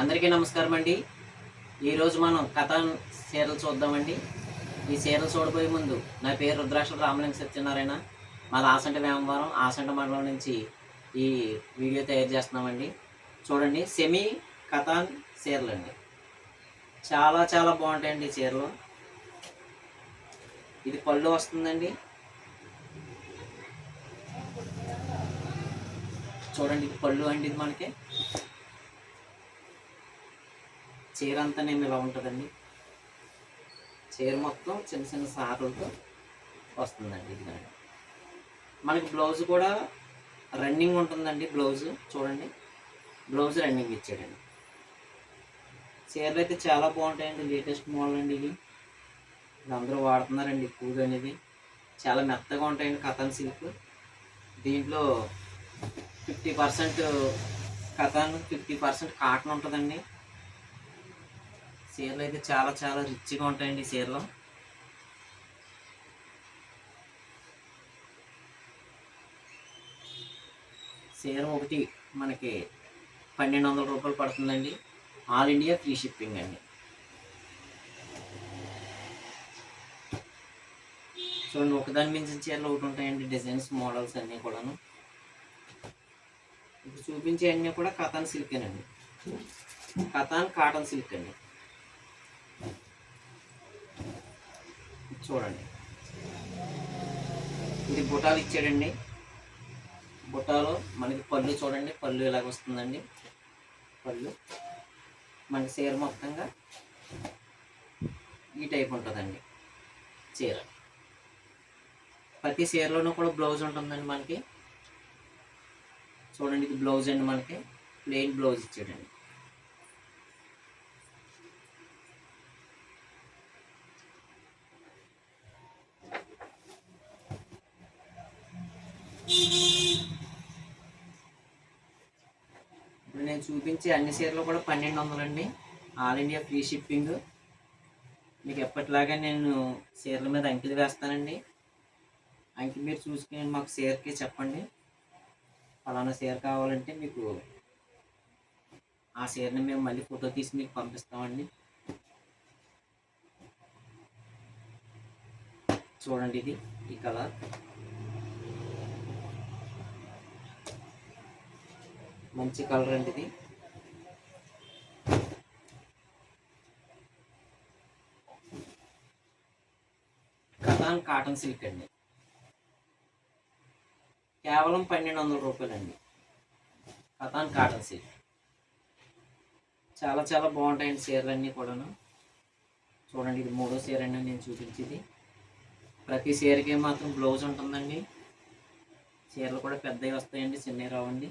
అందరికీ నమస్కారం అండి. ఈరోజు మనం కథాన్ చీరలు చూద్దామండి. ఈ చీరలు చూడబోయే ముందు నా పేరు రుద్రాక్ష రామలింగ సత్యనారాయణ. మాది ఆసంట వేమవరం ఆసంట మండలం నుంచి ఈ వీడియో తయారు చేస్తున్నామండి. చూడండి సెమీ కథాన్ చీరలు అండి. చాలా చాలా బాగుంటాయండి ఈ చీరలు ఇది పళ్ళు వస్తుందండి. చూడండి ఇది పళ్ళు అండి ఇది మనకి. చీర అంతా నేను ఇలా ఉంటుందండి. చీర మొత్తం చిన్న చిన్న సార్లతో వస్తుందండి ఇది కానీ మనకి బ్లౌజ్ కూడా రన్నింగ్ ఉంటుందండి బ్లౌజ్ చూడండి. బ్లౌజ్ రన్నింగ్ ఇచ్చాడండి. చీరలు అయితే చాలా బాగుంటాయండి లేటెస్ట్ మోడల్ అండి ఇవి. ఇది అందరూ వాడుతున్నారండి ఎక్కువగా అనేది. చాలా మెత్తగా ఉంటాయండి కథన్ సిల్క్. దీంట్లో fifty percent కథన్ fifty percent cotton ఉంటుందండి. చీరలు అయితే చాలా చాలా రిచ్గా ఉంటాయండి ఈ చీరలు. చీర ఒకటి మనకి పన్నెండు వందల రూపాయలు పడుతుందండి. ఆల్ ఇండియా ఫ్రీ షిప్పింగ్ అండి. చూడండి ఒకదాని మించిన చీరలు ఒకటి ఉంటాయండి డిజైన్స్ మోడల్స్ అన్నీ కూడాను. ఇప్పుడు చూపించే అన్నీ కూడా కథాన్ సిల్కేనండి కథాన్ కాటన్ సిల్క్ అండి. చూడండి. ఇది బుటాలు ఇచ్చాడండి. బుటాలో మనకి పళ్ళు చూడండి. పళ్ళు ఇలాగ వస్తుందండి. పళ్ళు. మనకి చీర మొత్తంగా ఈ టైప్ ఉంటుందండి. చీర. ప్రతి చీరలోనూ కూడా బ్లౌజ్ ఉంటుందండి మనకి. చూడండి ఇది బ్లౌజ్ అండి మనకి. ప్లెయిన్ బ్లౌజ్ ఇచ్చాడండి. ఇప్పుడు నేను చూపించే అన్ని చీరలు కూడా పన్నెండు వందలండి. ఆల్ ఇండియా ఫ్రీ షిప్పింగ్ మీకు ఎప్పటిలాగా నేను చీరల మీద అంకెలు వేస్తానండి. అంకెలు మీరు చూసుకుని మాకు చీరకి చెప్పండి. ఫలానా చీర కావాలంటే మీకు ఆ చీరని మేము మళ్ళీ ఫోటో తీసి మీకు పంపిస్తామండి. చూడండి ఇది ఈ కలర్ మంచి కలర్ అండి ఇది. కథాన్ కాటన్ సిల్క్ అండి. కేవలం పన్నెండు వందల రూపాయలండి. కథాన్ కాటన్ సిల్క్. చాలా చాలా బాగుంటాయండి చీరలు అన్నీ కూడాను. చూడండి ఇది మూడో చీర అండి నేను చూపించేది. ప్రతి చీరకి మాత్రం బ్లౌజ్ ఉంటుందండి. చీరలు కూడా పెద్దవి వస్తాయండి చిన్నవి రావండి.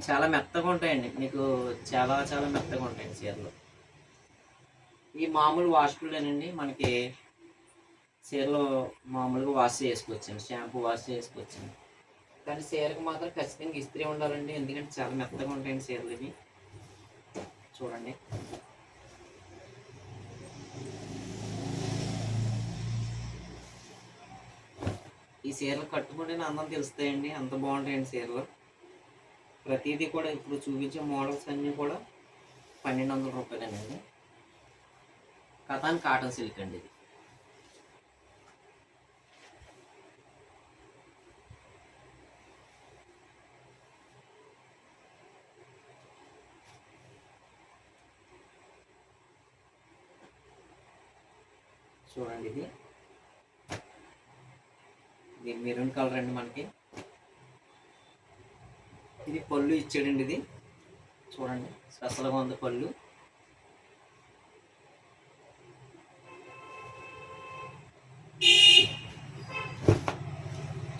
చాలా మెత్తగా ఉంటాయండి. మీకు చాలా చాలా మెత్తగా ఉంటాయండి చీరలు. ఈ మామూలు వాష్పులేనండి. మనకి చీరలు మామూలుగా వాష్ చేసుకోవచ్చండి. షాంపూ వాష్ చేసుకోవచ్చండి. కానీ చీరకు మాత్రం ఖచ్చితంగా ఇస్త్రీ ఉండాలండి. ఎందుకంటే చాలా మెత్తగా ఉంటాయండి చీరలు ఇవి. చూడండి. ఈ చీరలు కట్టుకుంటేనే అందం తెలుస్తాయండి. అంత బాగుంటాయండి చీరలు. ప్రతిదీ కూడా ఇప్పుడు చూపించే మోడల్స్ అన్నీ కూడా పన్నెండు వందల రూపాయలేనండి. కథాన్ కాటన్ సిల్క్ అండి ఇది. చూడండి ఇది. ఇది మెరూన్ కలర్ అండి మనకి. ఇది పళ్ళు ఇచ్చాడండి ఇది. చూడండి స్పెషల్గా ఉంది పళ్ళు.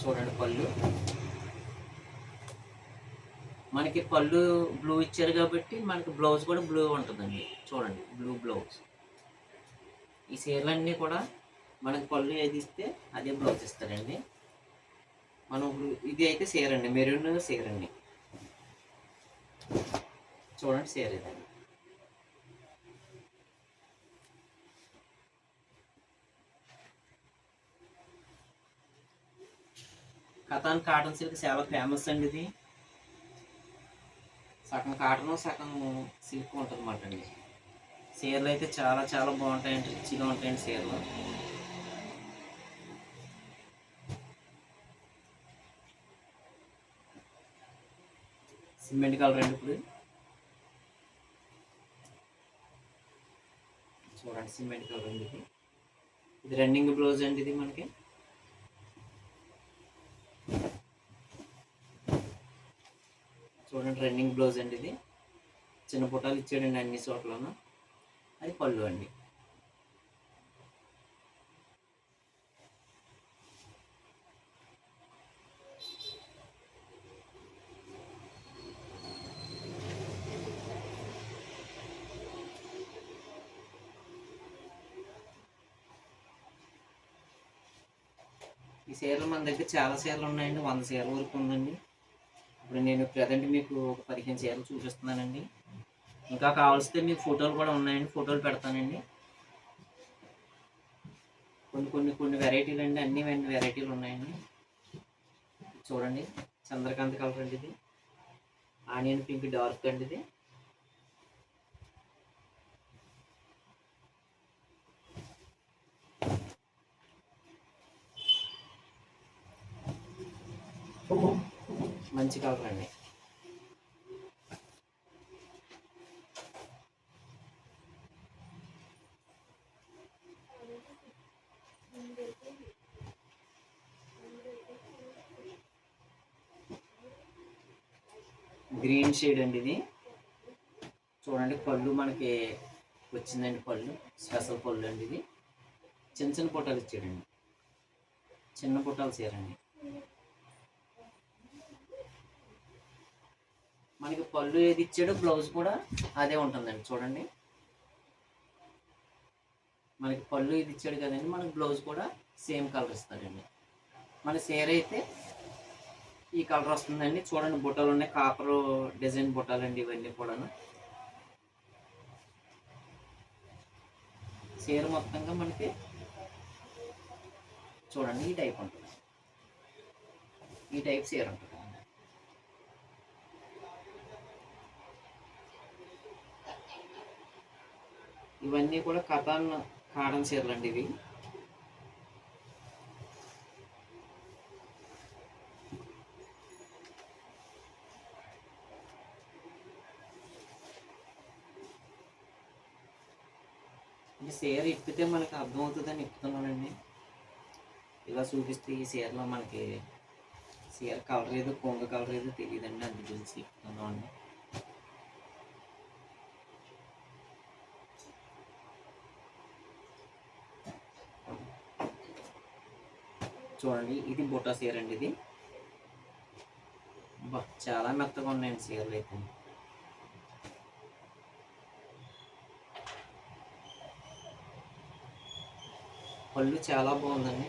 చూడండి పళ్ళు. మనకి పళ్ళు బ్లూ ఇచ్చారు కాబట్టి మనకి బ్లౌజ్ కూడా బ్లూ ఉంటుందండి. చూడండి బ్లూ బ్లౌజ్. ఈ చీరలన్నీ కూడా మనకి పళ్ళు ఏది ఇస్తే అదే బ్లౌజ్ ఇస్తారండి. మనం ఇది అయితే చీర అండి మెరూన్ చీర అండి చూడండి చీర ఇదండి కథాన్ కాటన్ సిల్క్ చాలా ఫేమస్ అండి ఇది. సగం కాటన్ సగం సిల్క్ ఉంటుంది అన్నమాట అండి. చీరలు అయితే చాలా చాలా బాగుంటాయండి రిచ్గా ఉంటాయండి చీరలు. సిమెంట్ కలర్ అండి ఇప్పుడు. చూడండి సిమెంట్ కలర్ అండి ఇది. ఇది రన్నింగ్ బ్లౌజ్ అండి ఇది మనకి. చూడండి రన్నింగ్ బ్లౌజ్ అండి ఇది. చిన్న పుటాలు ఇచ్చాడండి అన్ని చోట్లను. అది పళ్ళు అండి. ఈ చీరలు మన దగ్గర చాలా చీరలు ఉన్నాయండి. వంద చీరల వరకు ఉందండి. ఇప్పుడు నేను ప్రజెంట్ మీకు ఒక పదిహేను చీరలు చూపిస్తున్నానండి. ఇంకా కావాల్సితే మీకు ఫోటోలు కూడా ఉన్నాయండి. ఫోటోలు పెడతానండి. కొన్ని కొన్ని కొన్ని వెరైటీలు అండి అన్ని అన్ని వెరైటీలు ఉన్నాయండి. చూడండి. చంద్రకాంత్ కలర్ అండి ఇది. ఆనియన్ పింక్ డార్క్ అండి ఇది. మంచి కలర్ అండి గ్రీన్ షేడ్ అండి ఇది. చూడండి పళ్ళు మనకి వచ్చిందండి పళ్ళు. స్పెషల్ పళ్ళు అండి ఇది. చిన్న చిన్న పొట్టాలు ఇచ్చాడండి. చిన్న పొట్టాలు చీరండి. మనకి పళ్ళు ఏది ఇచ్చాడో బ్లౌజ్ కూడా అదే ఉంటుందండి చూడండి. మనకి పళ్ళు ఇది ఇచ్చాడు కదండి మనకి బ్లౌజ్ కూడా సేమ్ కలర్ ఇస్తాడండి. మన సేర్ అయితే ఈ కలర్ వస్తుందండి చూడండి బుట్టలు ఉన్నాయి కాపర్ డిజైన్ బుట్టాలండి ఇవన్నీ కూడాను. చీర మొత్తంగా మనకి చూడండి ఈ టైప్ ఉంటుంది. ఈ టైప్ చీర ఉంటుంది. ఇవన్నీ కూడా కథాన్ కాడన్ చీరలు అండి ఇవి. ఈ చీర ఇప్పితే మనకి అర్థమవుతుందని ఇప్పుతున్నానండి ఇలా చూపిస్తే ఈ చీరలో మనకి చీర కలర్ ఏదో కొంగ కలర్ ఏదో తెలియదండి అందు గురించి ఇప్పుతున్నాం చూడండి ఇది బుట్ట చీర అండి ఇది. చాలా మెత్తగా ఉన్నాయండి చీరలు అయితే. పళ్ళు చాలా బాగుందండి.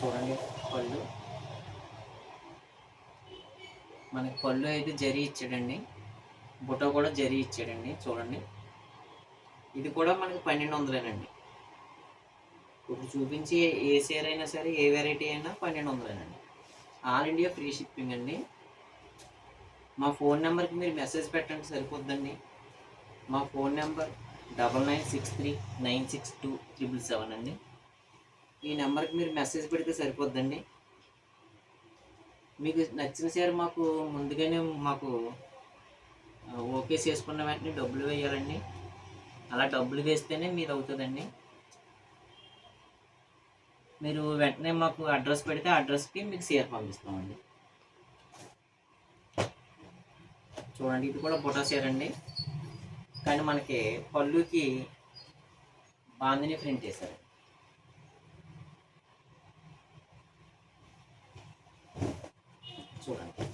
చూడండి పళ్ళు. మనకి పళ్ళు అయితే జరి ఇచ్చాడండి. బుట్ట కూడా జరి ఇచ్చాడండి చూడండి. ఇది కూడా మనకి పన్నెండు వందలేనండి. ఇప్పుడు చూపించి ఏ సేర్ అయినా సరే ఏ వెరైటీ అయినా పన్నెండు వందలేనండి. ఆల్ ఇండియా ఫ్రీ షిప్పింగ్ అండి. మా ఫోన్ నెంబర్కి మీరు మెసేజ్ పెట్టండి సరిపోద్దండి. మా phone number double nine six three nine six two triple seven అండి. ఈ నెంబర్కి మీరు మెసేజ్ పెడితే సరిపోద్దండి. మీకు నచ్చిన సార్ మాకు ముందుగానే మాకు ఓకే చేసుకున్న వెంటనే డబ్బులు వేయాలండి. అలా డబ్బులు వేస్తేనే మీరు అవుతుందండి మీరు వెంటనే మాకు అడ్రస్ పెడితే అడ్రస్కి మీకు సీఆర్ పంపిస్తామండి. చూడండి ఇది కూడా బుటా షేర్ అండి. కానీ మనకి పళ్ళుకి బాందిని ప్రింట్ చేశారు. చూడండి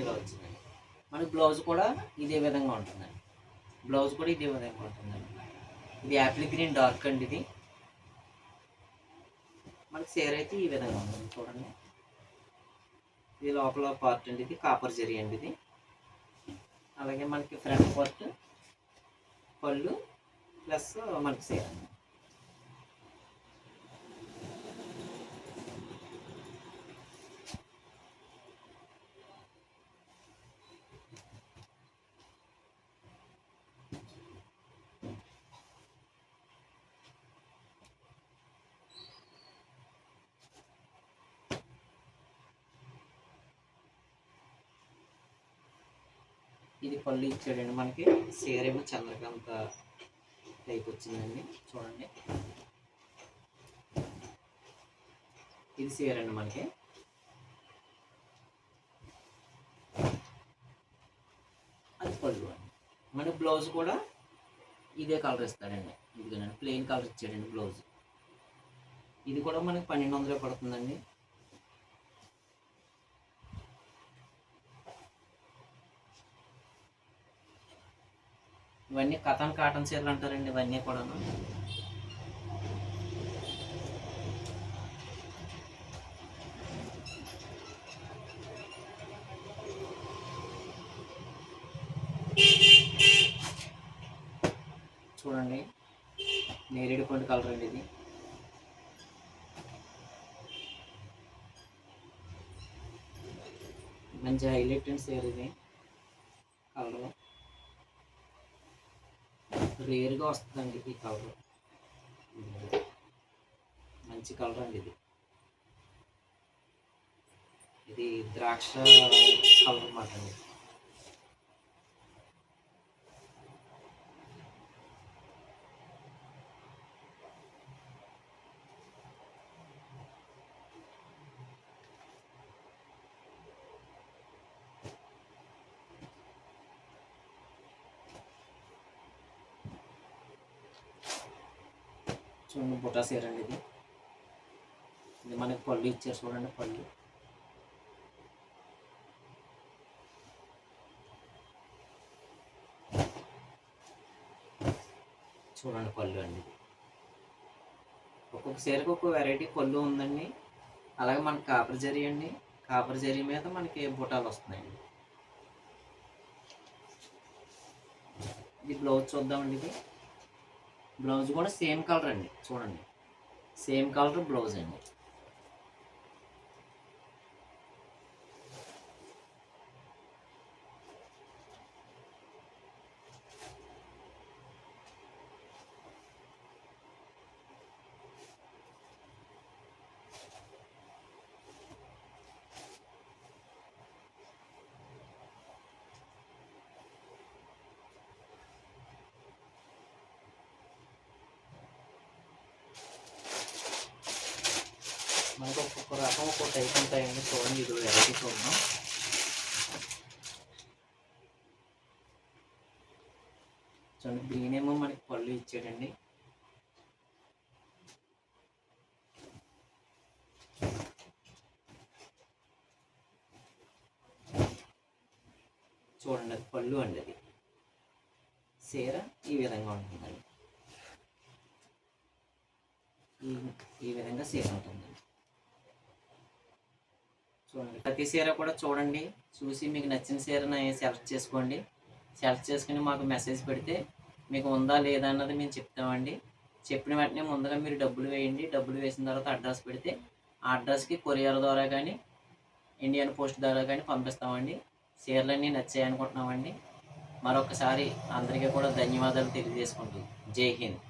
ఇలా వచ్చిందండి. మన బ్లౌజ్ కూడా ఇదే విధంగా ఉంటుందండి. బ్లౌజ్ కూడా ఇదే విధంగా ఉంటుందండి. ఇది యాపిల్ గ్రీన్ డార్క్ అండి ఇది. మనకి సేర్ అయితే ఈ విధంగా ఉంటుంది చూడండి. ఇది లోపల పార్ట్ అండి ఇది కాపర్ జరి అండి ఇది. అలాగే మనకి ఫ్రంట్ పార్ట్ పళ్ళు ప్లస్ మనకి సేర్ ఇది పళ్ళు ఇచ్చాడండి మనకి. సేరేమో చంద్రకాంత టైప్ వచ్చిందండి. చూడండి. ఇది సేరండి మనకి. అది పళ్ళు అండి. మన బ్లౌజ్ కూడా ఇదే కలర్ ఇస్తాడండి. ఇదిగోనండి ప్లెయిన్ కలర్ ఇచ్చాడండి బ్లౌజ్. ఇది కూడా మనకి పన్నెండు వందలే పడుతుందండి. ఇవన్నీ కథన్ కాటన్ చీరలు అంటారండి ఇవన్నీ కూడా చూడండి నేరేడు పండు కలర్ అండి ఇది. మంచి హైలైట్ అండ్ సేర్ ఇది కలర్. రేర్గా వస్తుందండి ఈ కలర్. మంచి కలర్ అండి ఇది. ఇది ద్రాక్ష కలర్ అన్నమాట అండి. చూడండి బుటా అండి ఇది. ఇది మనకి పళ్ళు ఇచ్చారు చూడండి పళ్ళు. చూడండి పళ్ళు అండి ఒక్కొక్క సీరకు ఒక్కొక్క వెరైటీ పళ్ళు ఉందండి. అలాగే మనకి కాపర్ జరీ అండి. కాపర్ జరీ మీద మనకి బుటాలు వస్తున్నాయండి. ఇది బ్లౌజ్ చూద్దామండి ఇది. బ్లౌజ్ కూడా సేమ్ కలర్ అండి చూడండి. సేమ్ కలర్ బ్లౌజ్ అండి. మనకు ఒక్కొక్క రకం ఒక్కొక్క టైప్ ఉంటాయండి చూడండి ఇది వెరైటీ చూద్దాం చూడండి గ్రీన్ ఏమో మనకి పళ్ళు ఇచ్చాడండి చూడండి అది పళ్ళు అండి అది చీర ఈ విధంగా ఉంటుందండి ఈ ఈ విధంగా చీర ఉంటుందండి చూడండి ప్రతి చీర కూడా చూడండి. చూసి మీకు నచ్చిన చీరని సెలెక్ట్ చేసుకోండి. సెలెక్ట్ చేసుకుని మాకు మెసేజ్ పెడితే మీకు ఉందా లేదా అన్నది మేము చెప్తామండి. చెప్పిన వెంటనే ముందుగా మీరు డబ్బులు వేయండి. డబ్బులు వేసిన తర్వాత అడ్రస్ పెడితే ఆ అడ్రస్కి కొరియర్ ద్వారా కానీ ఇండియన్ పోస్ట్ ద్వారా కానీ పంపిస్తామండి. చీరలన్నీ నచ్చాయనుకుంటున్నామండి. మరొకసారి అందరికీ కూడా ధన్యవాదాలు తెలియజేసుకుంటుంది జై హింద్.